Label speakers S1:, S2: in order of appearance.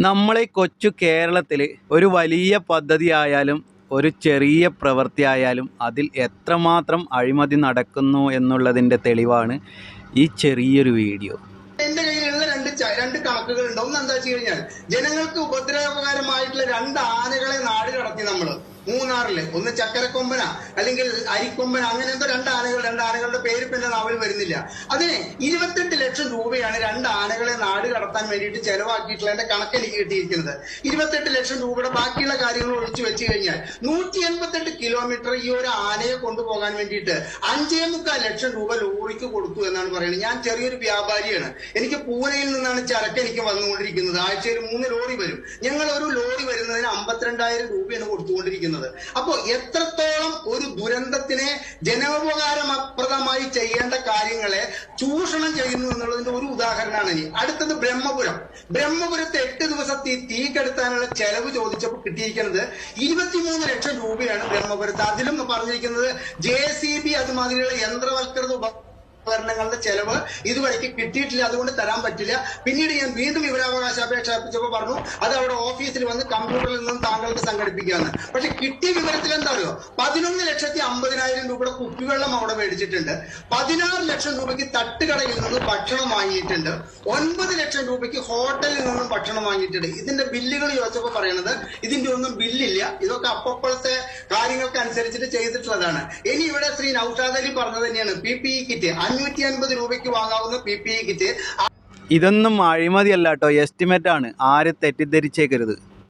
S1: നമ്മളെ കൊച്ചു കേരളത്തിൽ ഒരു വലിയ പദ്ധതി ആയാലും ഒരു ചെറിയ പ്രവൃത്തി ആയാലും അതിൽ എത്രമാത്രം അഴിമതി നടക്കുന്നു എന്നുള്ളതിന്റെ തെളിവാണ് ഈ ചെറിയൊരു വീഡിയോ.
S2: എന്റെ കയ്യിലുള്ള രണ്ട് രണ്ട് കണക്കുകൾ ഉണ്ട് ഒന്ന് എന്താ വെച്ച് കഴിഞ്ഞാൽ ജനങ്ങൾക്ക് ഉപദ്രവകരമായിട്ടുള്ള രണ്ട് ആനകളെ നാട് കടത്തി നമ്മൾ. മൂന്നാറിൽ. ഒന്ന് ചക്കരക്കൊമ്പന അല്ലെങ്കിൽ അരിക്കൊമ്പന അങ്ങനെ എന്തോ രണ്ട് ആനകൾ രണ്ട് ആനകളുടെ പേര് പിന്നെ നാവിൽ വരുന്നില്ല. അതിന് ഇരുപത്തെട്ട് ലക്ഷം രൂപയാണ് രണ്ട് ആനകളെ നാട് കടത്താൻ വേണ്ടിയിട്ട് ചെലവാക്കിയിട്ടുള്ള എന്റെ കണക്ക് എനിക്ക് കിട്ടിയിരിക്കുന്നത്. ഇരുപത്തെട്ട് ലക്ഷം രൂപയുടെ ബാക്കിയുള്ള കാര്യങ്ങൾ ഒഴിച്ചു വെച്ച് കഴിഞ്ഞാൽ നൂറ്റി എൺപത്തെട്ട് കിലോമീറ്റർ ഈ ഒരു ആനയെ കൊണ്ടുപോകാൻ വേണ്ടിയിട്ട് അഞ്ചേ മുക്കാൽ ലക്ഷം രൂപ ലോറിക്ക് കൊടുത്തു എന്നാണ് പറയുന്നത്. ഞാൻ ചെറിയൊരു വ്യാപാരിയാണ്. എനിക്ക് പൂനെയിൽ നിന്നാണ് ചരക്ക് എനിക്ക് വന്നുകൊണ്ടിരിക്കുന്നത്. ആഴ്ചയിൽ മൂന്ന് ലോറി വരും. ഞങ്ങൾ ഒരു ലോറി വരുന്നതിന് അമ്പത്തിരണ്ടായിരം രൂപയാണ് കൊടുത്തുകൊണ്ടിരിക്കുന്നത്. അപ്പോ എത്രത്തോളം ഒരു ദുരന്തത്തിനെ ജനോപകാരപ്രദമായി ചെയ്യേണ്ട കാര്യങ്ങളെ ചൂഷണം ചെയ്യുന്നു എന്നുള്ളതിന്റെ ഒരു ഉദാഹരണമാണ് ഇനി. അടുത്തത് ബ്രഹ്മപുരം. ബ്രഹ്മപുരത്ത് എട്ട് ദിവസത്തെ തീ കെടുത്താനുള്ള ചെലവ് ചോദിച്ചപ്പോൾ കിട്ടിയിരിക്കുന്നത് ഇരുപത്തിമൂന്ന് ലക്ഷം രൂപയാണ് ബ്രഹ്മപുരത്ത്. അതിലും പറഞ്ഞിരിക്കുന്നത് ജെ സി ബി അതുമാതിരിയുള്ള യന്ത്രവൽക്കൃത ഉപ ഉപകരണങ്ങളുടെ ചെലവ് ഇതുവരെയ്ക്ക് കിട്ടിയിട്ടില്ല അതുകൊണ്ട് തരാൻ പറ്റില്ല. പിന്നീട് ഞാൻ വീണ്ടും വിവരാവകാശ അപേക്ഷ അർപ്പിച്ചപ്പോൾ പറഞ്ഞു അത് അവിടെ ഓഫീസിൽ വന്ന് കമ്പ്യൂട്ടറിൽ നിന്നും താങ്കൾക്ക് സംഘടിപ്പിക്കാന്ന്. പക്ഷെ കിട്ടിയ വിവരത്തിൽ എന്താ അറിയോ പതിനൊന്ന് ലക്ഷത്തി അമ്പതിനായിരം രൂപയുടെ കുപ്പിവെള്ളം അവിടെ മേടിച്ചിട്ടുണ്ട്. പതിനാറ് ലക്ഷം രൂപയ്ക്ക് തട്ടുകടയിൽ നിന്ന് ഭക്ഷണം വാങ്ങിയിട്ടുണ്ട്. ഒൻപത് ലക്ഷം രൂപയ്ക്ക് ഹോട്ടലിൽ നിന്നും ഭക്ഷണം വാങ്ങിയിട്ടുണ്ട്. ഇതിന്റെ ബില്ലുകൾ ചോദിച്ചപ്പോൾ പറയുന്നത് ഇതിന്റെ ഒന്നും ബില്ലില്ല. ഇതൊക്കെ അപ്പപ്പോഴത്തെ കാര്യങ്ങൾക്ക് അനുസരിച്ചിട്ട് ചെയ്തിട്ടുള്ളതാണ്. ഇനി ഇവിടെ ശ്രീ നൌഷാദ് അലി പറഞ്ഞത് തന്നെയാണ്. പി പി ഇ കിറ്റ് അഞ്ഞൂറ്റി അൻപത് രൂപയ്ക്ക് വാങ്ങാവുന്ന പി പി ഇ കിറ്റ്.
S1: ഇതൊന്നും അഴിമതിയല്ല എസ്റ്റിമേറ്റ് ആണ്. ആരും തെറ്റിദ്ധരിച്ചേക്കരുത്.